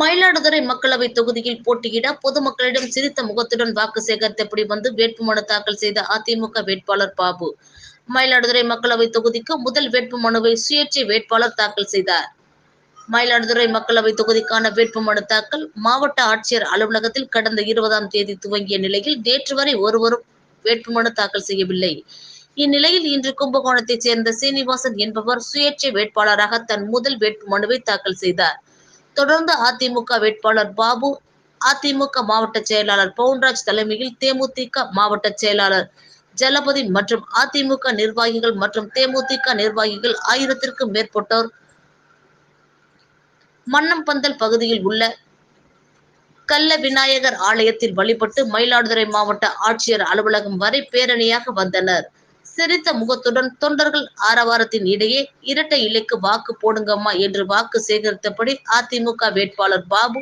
மயிலாடுதுறை மக்களவை தொகுதியில் போட்டியிட பொதுமக்களிடம் சிரித்த முகத்துடன் வாக்கு சேகரித்தபடி வந்து வேட்புமனு தாக்கல் செய்த அதிமுக வேட்பாளர் பாபு. மயிலாடுதுறை மக்களவை தொகுதிக்கு முதல் வேட்புமனுவை சுயேட்சை வேட்பாளர் தாக்கல் செய்தார். மயிலாடுதுறை மக்களவை தொகுதிக்கான வேட்புமனு தாக்கல் மாவட்ட ஆட்சியர் அலுவலகத்தில் கடந்த இருபதாம் தேதி துவங்கிய நிலையில் நேற்று வரை ஒருவரும் வேட்புமனு தாக்கல் செய்யவில்லை. இந்நிலையில் இன்று கும்பகோணத்தைச் சேர்ந்த சீனிவாசன் என்பவர் சுயேட்சை வேட்பாளராக தன் முதல் வேட்புமனுவை தாக்கல் செய்தார். தொடர்ந்து அதிமுக வேட்பாளர் பாபு அதிமுக மாவட்ட செயலாளர் பவுன்ராஜ் தலைமையில் தேமுதிக மாவட்ட செயலாளர் ஜலபதி மற்றும் அதிமுக நிர்வாகிகள் மற்றும் தேமுதிக நிர்வாகிகள் ஆயிரத்திற்கும் மேற்பட்டோர் மன்னம்பந்தல் பகுதியில் உள்ள கல்ல விநாயகர் ஆலயத்தில் வழிபட்டு மயிலாடுதுறை மாவட்ட ஆட்சியர் அலுவலகம் வரை பேரணியாக வந்தனர். சிரித்த முகத்துடன் தொண்டர்கள் ஆரவாரத்தின் இடையே இரட்டை இலைக்கு வாக்கு போடுங்கம்மா என்று வாக்கு சேகரித்தபடி அதிமுக வேட்பாளர் பாபு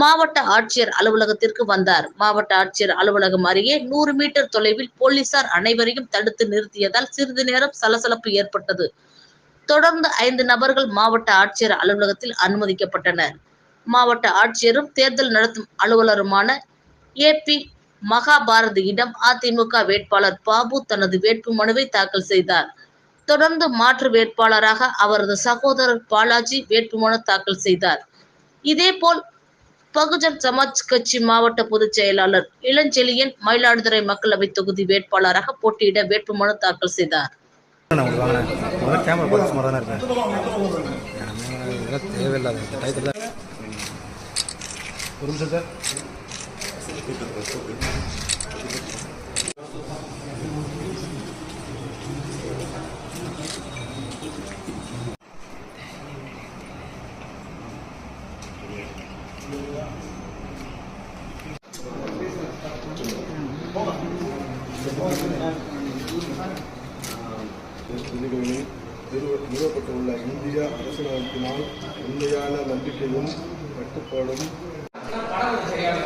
மாவட்ட ஆட்சியர் அலுவலகத்திற்கு வந்தார். மாவட்ட ஆட்சியர் அலுவலகம் அருகே நூறு மீட்டர் தொலைவில் போலீசார் அனைவரையும் தடுத்து நிறுத்தியதால் சிறிது நேரம் சலசலப்பு ஏற்பட்டது. தொடர்ந்து ஐந்து நபர்கள் மாவட்ட ஆட்சியர் அலுவலகத்தில் அனுமதிக்கப்பட்டனர். மாவட்ட ஆட்சியரும் தேர்தல் நடத்தும் அலுவலருமான ஏ பி மகாபாரதியிடம் அதிமுக வேட்பாளர் பாபு தனது வேட்பு மனுவை தாக்கல் செய்தார். தொடர்ந்து மாற்று வேட்பாளராக அவரது சகோதரர் பாலாஜி வேட்புமனு தாக்கல் செய்தார். இதேபோல் பகுஜன் சமாஜ் கட்சி மாவட்ட பொதுச் செயலாளர் இளஞ்செழியன் மயிலாடுதுறை மக்களவை தொகுதி வேட்பாளராக போட்டியிட வேட்புமனு தாக்கல் செய்தார். தேவையில்லாத ஒரு நிமிஷம் சார். நிறுவப்பட்டுள்ள இந்திய அரசியலமைப்பினால் உண்மையான நம்பிக்கையும் கட்டுப்பாடும் படம் சரியாக